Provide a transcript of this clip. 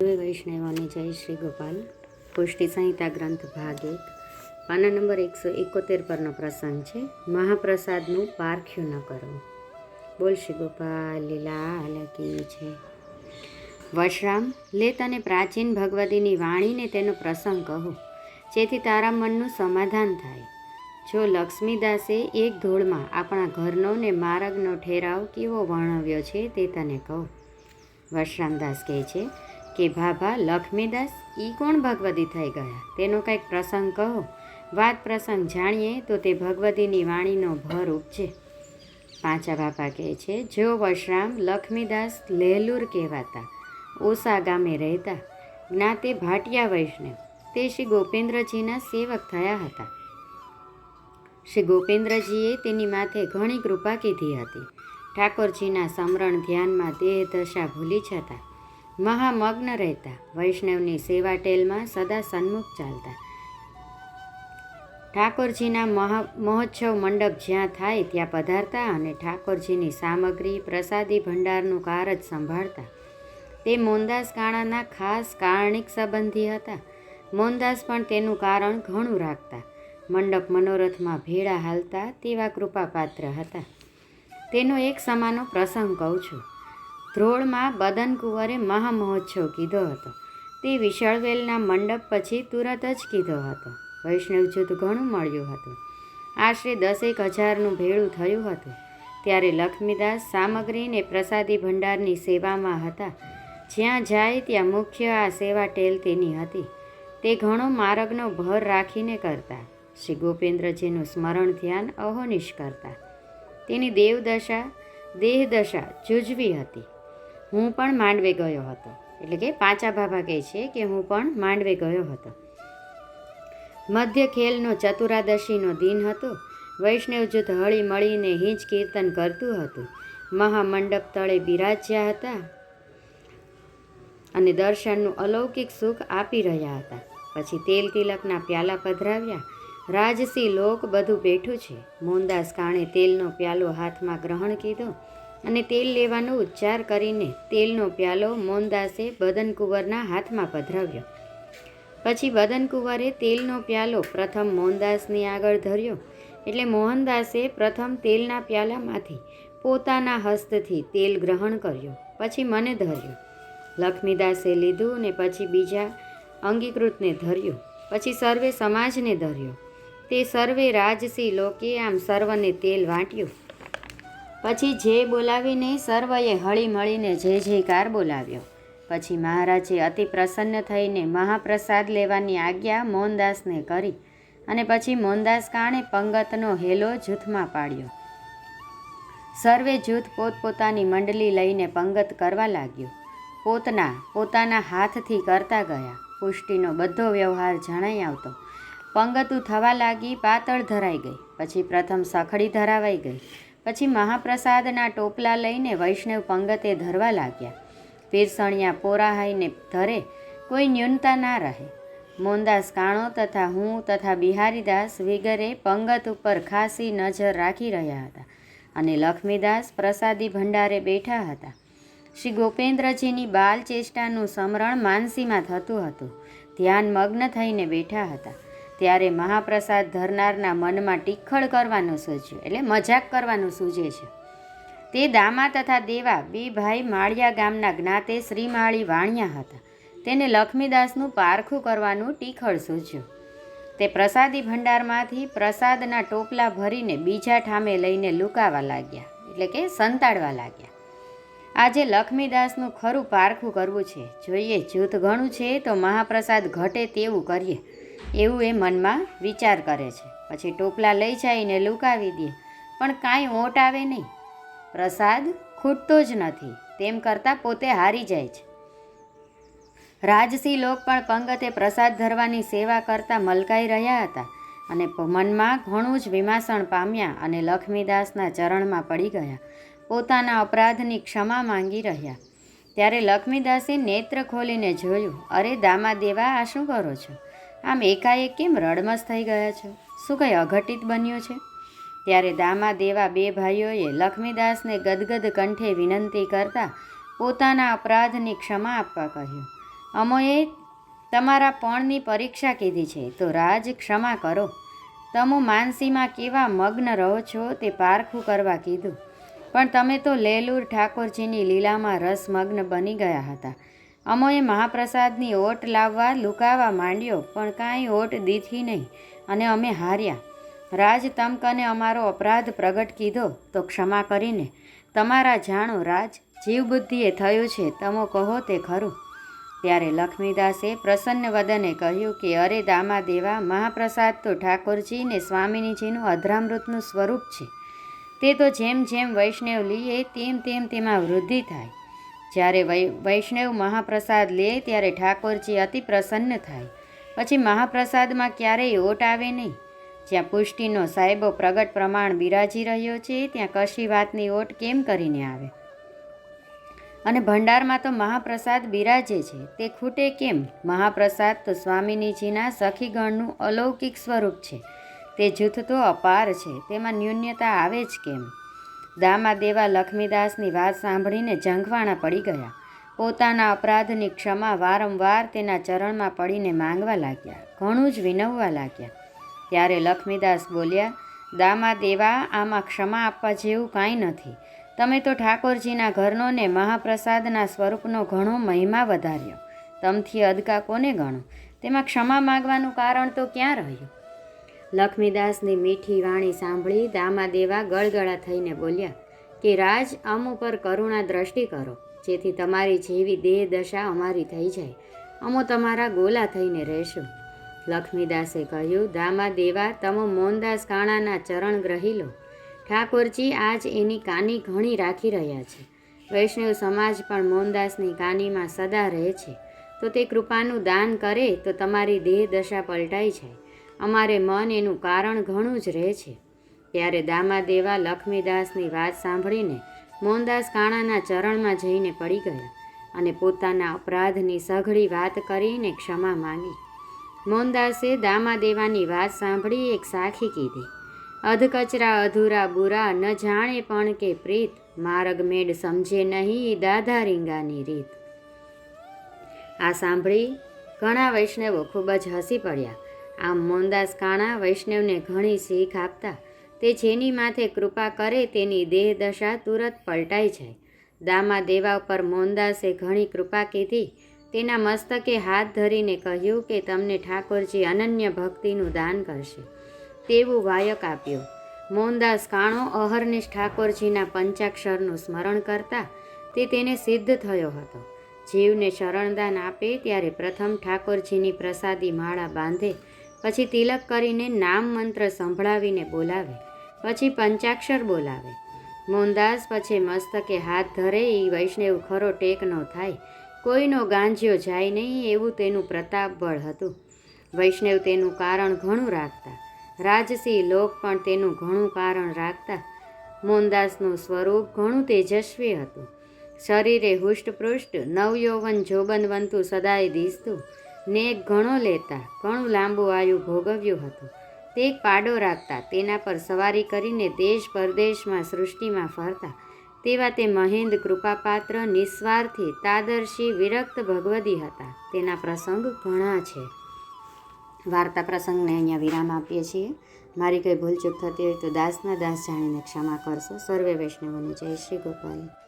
વૈષ્ણવની જય શ્રી ગોપાલ. પુષ્ટિ સંહિતા ગ્રંથ ભાગ એક. પાના નંબર એકસો એકોતેર પરનો પ્રસંગ છે. મહાપ્રસાદનું પારખ્યું ન કરવું બોલ શ્રી ગોપાલ લીલા કી છે. વશરામ લે તને પ્રાચીન ભગવતીની વાણીને તેનો પ્રસંગ કહો, જેથી તારા મનનું સમાધાન થાય. જો લક્ષ્મીદાસે એક ધોળમાં આપણા ઘરનો ને માર્ગનો ઠેરાવ કેવો વર્ણવ્યો છે તે તને કહો. વશરામદાસ કહે છે કે ભાભા, લક્ષ્મીદાસ, ઈ કોણ ભગવતી થઈ ગયા? તેનો કંઈક પ્રસંગ કહો. વાત પ્રસંગ જાણીએ તો તે ભગવતીની વાણીનો ભર ઉપજે. પાંચા બાપા કહે છે, જો વશરામ લક્ષ્મીદાસ લહેલુર કહેવાતા, ઓસા ગામે રહેતા, જ્ઞાતે ભાટિયા વૈષ્ણવ, તે શ્રી ગોપેન્દ્રજીના સેવક થયા હતા. શ્રી ગોપેન્દ્રજીએ તેની માથે ઘણી કૃપા કીધી હતી. ઠાકોરજીના સમરણ ધ્યાનમાં દેહ દશા ભૂલી જતા મહામગ્ન રહેતા. વૈષ્ણવની સેવા ટેલમાં સદા સન્મુખ ચાલતા. ઠાકોરજીના મહા, મહોત્સવ મંડપ જ્યાં થાય ત્યાં પધારતા અને ઠાકોરજીની સામગ્રી, પ્રસાદી, ભંડારનું કાર જ સંભાળતા. તે મોહનદાસ કાણાના ખાસ કારણિક સંબંધી હતા. મોહનદાસ પણ તેનું કારણ ઘણું રાખતા. મંડપ મનોરથમાં ભેળા હાલતા તેવા કૃપાપાત્ર હતા. તેનો એક સમાનો પ્રસંગ કહું છું. ધ્રોળમાં બદન કુંવરે મહામહોત્સવ કીધો હતો. તે વિશાળવેલના મંડપ પછી તુરત જ કીધો હતો. વૈષ્ણવ જૂથ ઘણું મળ્યું હતું. આશરે દસેક હજારનું ભેળું થયું હતું. ત્યારે લક્ષ્મીદાસ સામગ્રીને પ્રસાદી ભંડારની સેવામાં હતા. જ્યાં જાય ત્યાં મુખ્ય આ સેવા ટેલ તેની હતી. તે ઘણો માર્ગનો ભર રાખીને કરતા. શ્રી ગોપેન્દ્રજીનું સ્મરણ ધ્યાન અહોનિશ કરતા. તેની દેવદશા, દેહદશા જુજવી હતી. હું પણ માંડવે ગયો હતો. એટલે કે પાંચા ભાભા કહે છે કે હું પણ માંડવે ગયો હતો. મધ્ય ખેલનો ચતુરાદશીનો દિન હતો. વૈષ્ણવ જૂથ હળી મળીને હિંચ કીર્તન કરતું હતું. મહામંડપ તળે બિરાજ્યા હતા અને દર્શનનું અલૌકિક સુખ આપી રહ્યા હતા. પછી તેલ તિલકના પ્યાલા પધરાવ્યા. રાજસી લોક બધું બેઠું છે. મોહનદાસ કાણે તેલનો પ્યાલો હાથમાં ગ્રહણ કીધો. અને તેલ લેવાનો ઉચ્ચાર કરીને તેલનો પ્યાલો મોહનદાસે બદનકુંવરના હાથમાં પધરાવ્યો. પછી બદનકુંવરે તેલનો પ્યાલો પ્રથમ મોહનદાસની આગળ ધર્યો. એટલે મોહનદાસે પ્રથમ તેલના પ્યાલામાંથી પોતાના હસ્તથી તેલ ગ્રહણ કર્યું. પછી મને ધર્યું. લક્ષ્મીદાસે લીધું ને પછી બીજા અંગીકૃતને ધર્યું. પછી સર્વે સમાજને ધર્યો. તે સર્વે રાજસી લોકે આમ સર્વને તેલ વાંટ્યું. પછી જે બોલાવીને સર્વએ હળી મળીને જય જયકાર બોલાવ્યો. પછી મહારાજે અતિ પ્રસન્ન થઈને મહાપ્રસાદ લેવાની આજ્ઞા મોહનદાસને કરી અને પછી મોહનદાસ કાણે પંગતનો હેલો જૂથમાં પાડ્યો. સર્વે જૂથ પોતપોતાની મંડલી લઈને પંગત કરવા લાગ્યું. પોતના, પોતાના હાથથી કરતા ગયા. પુષ્ટિનો બધો વ્યવહાર જણાઈ આવતો. પંગતું થવા લાગી પાતળ ધરાઈ ગઈ. પછી પ્રથમ સખડી ધરાવાઈ ગઈ. પછી મહાપ્રસાદના ટોપલા લઈને વૈષ્ણવ પંગતે ધરવા લાગ્યા. પીરસણિયા પોરાહાઈને ધરે, કોઈ ન્યૂનતા ના રહે. મોહનદાસ કાણો તથા હું તથા બિહારીદાસ વગેરે પંગત ઉપર ખાસી નજર રાખી રહ્યા હતા અને લક્ષ્મીદાસ પ્રસાદી ભંડારે બેઠા હતા. શ્રી ગોપેન્દ્રજીની બાલ ચેષ્ટાનું સમરણ માનસીમાં થતું હતું. ધ્યાન મગ્ન થઈને બેઠા હતા. ત્યારે મહાપ્રસાદ ધરનારના મનમાં ટીખળ કરવાનું સૂચ્યું એટલે મજાક કરવાનું સૂજે છે. તે દામા તથા દેવા બે ભાઈ માળિયા ગામના જ્ઞાતે શ્રીમાળી વાણિયા હતા. તેને લક્ષ્મીદાસનું પારખું કરવાનું ટીખળ સૂચ્યું તે પ્રસાદી ભંડારમાંથી પ્રસાદના ટોપલા ભરીને બીજા ઠામે લઈને લુકાવા લાગ્યા, એટલે કે સંતાડવા લાગ્યા. આજે લક્ષ્મીદાસનું ખરું પારખું કરવું છે. જોઈએ જૂથ ઘણું છે તો મહાપ્રસાદ ઘટે તેવું કરીએ. એવું એ મનમાં વિચાર કરે છે. પછી ટોપલા લઈ જઈને લુકાવી દે. પણ કાંઈ ઓટ આવે નહીં. પ્રસાદ ખૂટતો જ નથી. તેમ કરતાં પોતે હારી જાય છે. રાજસિંહ લોક પણ પંગતે પ્રસાદ ધરવાની સેવા કરતાં મલકાઈ રહ્યા હતા અને મનમાં ઘણું જ વિમાસણ પામ્યા અને લક્ષ્મીદાસના ચરણમાં પડી ગયા. પોતાના અપરાધની ક્ષમા માંગી રહ્યા. ત્યારે લક્ષ્મીદાસે નેત્ર ખોલીને જોયું, અરે દામા દેવા આ શું કરો છો? આમ એકાએક કેમ રડમસ થઈ ગયા છો? શું કંઈ અઘટિત બન્યું છે? ત્યારે દામા દેવા બે ભાઈઓએ લક્ષ્મીદાસને ગદગદ કંઠે વિનંતી કરતા પોતાના અપરાધની ક્ષમા આપવા કહ્યું, અમોએ તમારા પણની પરીક્ષા કીધી છે, તો રાજ ક્ષમા કરો. તમો માનસીમાં કેવા મગ્ન રહો છો તે પારખું કરવા કીધું. પણ તમે તો લેલુર ઠાકોરજીની લીલામાં રસમગ્ન બની ગયા હતા. અમોએ મહાપ્રસાદની ઓટ લાવવા લુકાવા માંડ્યો, પણ કાંઈ ઓટ દીધી નહીં અને અમે હાર્યા. રાજ તમકને અમારો અપરાધ પ્રગટ કીધો, તો ક્ષમા કરીને. તમારા જાણો, રાજ, જીવબુદ્ધિએ થયું છે, તમો કહો તે ખરું. ત્યારે લક્ષ્મીદાસે પ્રસન્ન વદને કહ્યું કે, અરે દામા દેવા મહાપ્રસાદ તો ઠાકોરજી ને સ્વામિનીજીનું અધરામૃતનું સ્વરૂપ છે. તે તો જેમ જેમ વૈષ્ણવ લીએ, તેમ તેમ તેમાં વૃદ્ધિ થાય. જ્યારે વૈષ્ણવ મહાપ્રસાદ લે ત્યારે ઠાકોરજી અતિ પ્રસન્ન થાય. પછી મહાપ્રસાદમાં ક્યારેય ઓટ આવે નહીં. જ્યાં પુષ્ટિનો સાહેબો પ્રગટ પ્રમાણ બિરાજી રહ્યો છે, ત્યાં કશી વાતની ઓટ કેમ કરીને આવે? અને ભંડારમાં તો મહાપ્રસાદ બિરાજે છે. તે ખૂટે કેમ? મહાપ્રસાદ તો સ્વામિનીજીના સખીગણનું અલૌકિક સ્વરૂપ છે. તે જૂથ તો અપાર છે. તેમાં ન્યૂન્યતા આવે જ કેમ? દામા દેવા લક્ષ્મીદાસની વાત સાંભળીને ઝંખવાણા પડી ગયા. પોતાના અપરાધની ક્ષમા વારંવાર તેના ચરણમાં પડીને માંગવા લાગ્યા, ઘણું જ વિનવવા લાગ્યા. ત્યારે લક્ષ્મીદાસ બોલ્યા દામા દેવા આમાં ક્ષમા આપવા જેવું કાંઈ નથી. તમે તો ઠાકોરજીના ઘરનો ને મહાપ્રસાદના સ્વરૂપનો ઘણો મહિમા વધાર્યો. તમથી અદકા કોને ગણો? તેમાં ક્ષમા માગવાનું કારણ તો ક્યાં રહ્યું? લક્ષ્મીદાસની મીઠી વાણી સાંભળી દામાદેવા ગળગળા થઈને બોલ્યા, કે રાજ, અમ ઉપર કરુણા દ્રષ્ટિ કરો, જેથી તમારી જેવી દેહ દશા અમારી થઈ જાય. અમો તમારા ગોલા થઈને રહેશું. લક્ષ્મીદાસે કહ્યું દામા દેવા તમો મોહનદાસ કાણાના ચરણ ગ્રહી લો. ઠાકોરજી આજ એની કાની ઘણી રાખી રહ્યા છે. વૈષ્ણવ સમાજ પણ મોહનદાસની કાનીમાં સદા રહે છે. તો તે કૃપાનું દાન કરે તો તમારી દેહ દશા પલટાઈ જાય. અમારે મન એનું કારણ ઘણું જ રહે છે. ત્યારે દામાદેવા લક્ષ્મીદાસની વાત સાંભળીને મોહનદાસ કાણાના ચરણમાં જઈને પડી ગયા અને પોતાના અપરાધની સઘળી વાત કરીને ક્ષમા માંગી. મોહનદાસે દામાદેવાની વાત સાંભળી એક સાખી કીધી, અધકચરા, અધૂરા, બુરા, ન જાણે પણ કે પ્રીત, માર્ગ મેડ સમજે નહીં દાધા રીંગાની રીત. આ સાંભળી ઘણા વૈષ્ણવો ખૂબ જ હસી પડ્યા આમ મોહનદાસ કાણા વૈષ્ણવને ઘણી શીખ આપતા. તે જેની માથે કૃપા કરે તેની દેહ દશા તુરત પલટાઈ જાય. દામા દેવા ઉપર મોહનદાસે ઘણી કૃપા કીધી. તેના મસ્તકે હાથ ધરીને કહ્યું કે તમને ઠાકોરજી અનન્ય ભક્તિનું દાન કરશે. તેવું વાયક આપ્યું. મોહનદાસ કાણો અહર્નિશ ઠાકોરજીના પંચાક્ષરનું સ્મરણ કરતા તે તેને સિદ્ધ થયો હતો. જીવને શરણદાન આપે ત્યારે પ્રથમ ઠાકોરજીની પ્રસાદી માળા બાંધે પછી તિલક કરીને નામ મંત્ર સંભળાવીને બોલાવે. પછી પંચાક્ષર બોલાવે. મોહનદાસ પછી મસ્તકે હાથ ધરે એ વૈષ્ણવ ખરો ટેક ન થાય. કોઈનો ગાંજ્યો જાય નહીં એવું તેનું પ્રતાપ બળ હતું. વૈષ્ણવ તેનું કારણ ઘણું રાખતા. રાજસી લોક પણ તેનું ઘણું કારણ રાખતા. મોહનદાસનું સ્વરૂપ ઘણું તેજસ્વી હતું. શરીરે હુષ્ટપૃષ્ટ, નવયૌવન જોબનવંતું સદાય દીસતું. નેક ઘણો લેતા ઘણું લાંબુ આયુ ભોગવ્યું હતું. તે એક પાડો રાખતા તેના પર સવારી કરીને દેશ પરદેશમાં સૃષ્ટિમાં ફરતા. તેવા તે મહેન્દ કૃપાપાત્ર નિસ્વાર્થી, તાદર્શી, વિરક્ત ભગવદી હતા. તેના પ્રસંગ ઘણા છે. વાર્તા પ્રસંગને અહીંયા વિરામ આપીએ છીએ. મારી કંઈ ભૂલચૂક થતી હોય તો દાસના દાસ જાણીને ક્ષમા કરશો. સર્વે વૈષ્ણવોને જય શ્રી ગોપાલ.